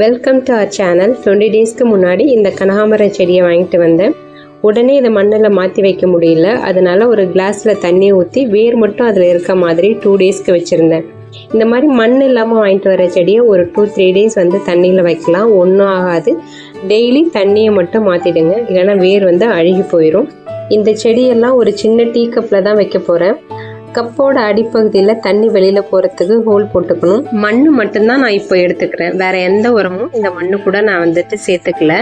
Welcome to our channel twenty டேஸ்க்கு முன்னாடி இந்த கனகாமர செடியை வாங்கிட்டு வந்தேன். உடனே இதை மண்ணில் மாற்றி வைக்க முடியல. அதனால் ஒரு கிளாஸில் தண்ணி ஊற்றி வேர் மட்டும் அதில் இருக்க மாதிரி டூ டேஸ்க்கு வச்சுருந்தேன். இந்த மாதிரி மண் இல்லாமல் வாங்கிட்டு வர செடியை ஒரு டூ த்ரீ டேஸ் வந்து தண்ணியில் வைக்கலாம். ஒன்றும் ஆகாது. டெய்லி தண்ணியை மட்டும் மாற்றிடுங்க இல்லைன்னா வேர் வந்து அழுகி போயிடும் இந்த செடியெல்லாம் ஒரு சின்ன டீ கப்பில் தான் வைக்க போகிறேன் கப்போட அடிப்பகுதியில் தண்ணி வெளியில் போகிறதுக்கு ஹோல் போட்டுக்கணும். மண் மட்டும்தான் நான் இப்போ எடுத்துக்கிறேன். வேற எந்த உரமும் இந்த மண்ணு கூட நான் வந்துட்டு சேர்த்துக்கல.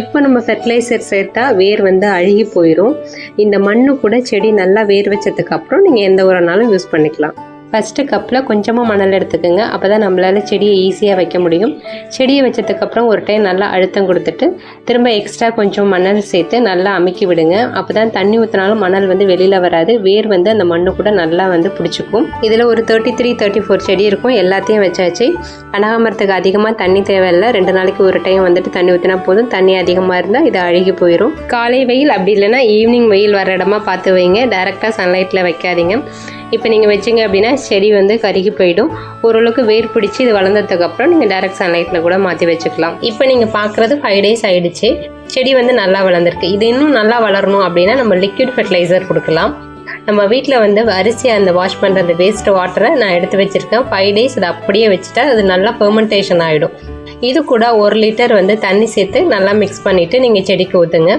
இப்போ நம்ம ஃபெர்டிலைசர் சேர்த்தா வேர் வந்து அழுகி போயிடும் இந்த மண்ணு கூட செடி நல்லா வேர் வச்சதுக்கு அப்புறம் நீங்கள் எந்த உரம்னாலும் யூஸ் பண்ணிக்கலாம். ஃபஸ்ட்டு கப்பில் கொஞ்சமாக மணல் எடுத்துக்கோங்க. அப்போ தான் நம்மளால் செடியை ஈஸியாக வைக்க முடியும். செடியை வச்சதுக்கப்புறம் ஒரு டைம் நல்லா அழுத்தம் கொடுத்துட்டு திரும்ப எக்ஸ்ட்ரா கொஞ்சம் மணல் சேர்த்து நல்லா அமுக்கி விடுங்க. அப்போ தான் தண்ணி ஊற்றினாலும் மணல் வந்து வெளியில் வராது. வேர் வந்து அந்த மண்ணு கூட நல்லா வந்து பிடிச்சிக்கும். இதில் ஒரு தேர்ட்டி த்ரீ தேர்ட்டி ஃபோர் செடி இருக்கும். எல்லாத்தையும் வச்சாச்சு. கனகாமரத்துக்கு அதிகமாக தண்ணி தேவையில்லை. ரெண்டு நாளைக்கு ஒரு டைம் வந்துட்டு தண்ணி ஊற்றினா போதும். தண்ணி அதிகமாக இருந்தால் இது அழுகி போயிடும் காலை வெயில் அப்படி இல்லைன்னா ஈவினிங் வெயில் வர இடமா பார்த்து வைங்க. டேரெக்டாக சன்லைட்டில் வைக்காதீங்க. இப்போ நீங்கள் வச்சிங்க அப்படின்னா செடி வந்து கருகி போயிடும். ஓரளவுக்கு வேர் பிடிச்சி இது வளர்ந்ததுக்கப்புறம் நீங்கள் டேரக்ட் சன்லைட்டில் கூட மாற்றி வச்சுக்கலாம். இப்போ நீங்கள் பார்க்குறது ஃபைவ் டேஸ் ஆகிடுச்சு செடி வந்து நல்லா வளர்ந்துருக்கு. இது இன்னும் நல்லா வளரணும் அப்படின்னா நம்ம லிக்விட் ஃபெர்டிலைசர் கொடுக்கலாம். நம்ம வீட்டில் வந்து அரிசி அந்த வாஷ் பண்ணுற அந்த வேஸ்ட் வாட்டரை நான் எடுத்து வச்சுருக்கேன். ஃபைவ் டேஸ் அதை அப்படியே வச்சுட்டா அது நல்லா பெர்மெண்டேஷன் ஆகிடும் இது கூட ஒரு லிட்டர் வந்து தண்ணி சேர்த்து நல்லா மிக்ஸ் பண்ணிவிட்டு நீங்கள் செடிக்கு ஊற்றுங்க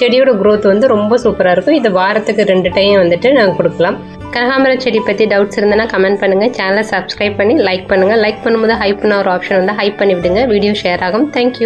செடியோட க்ரோத் வந்து ரொம்ப சூப்பராக இருக்கும். இது வாரத்துக்கு ரெண்டு டைம் வந்துட்டு நாங்கள் கொடுக்கலாம். கனகாம்பரம் செடி பற்றி டவுட்ஸ் இருந்ததுன்னா கமெண்ட் பண்ணுங்கள் சேனலை சப்ஸ்கிரைப் பண்ணி லைக் பண்ணுங்கள் லைக் பண்ணும்போது ஹைப்னு ஒரு ஆப்ஷன் வந்து ஹைப் பண்ணி விடுங்க வீடியோ ஷேர் ஆகும் தேங்க்யூ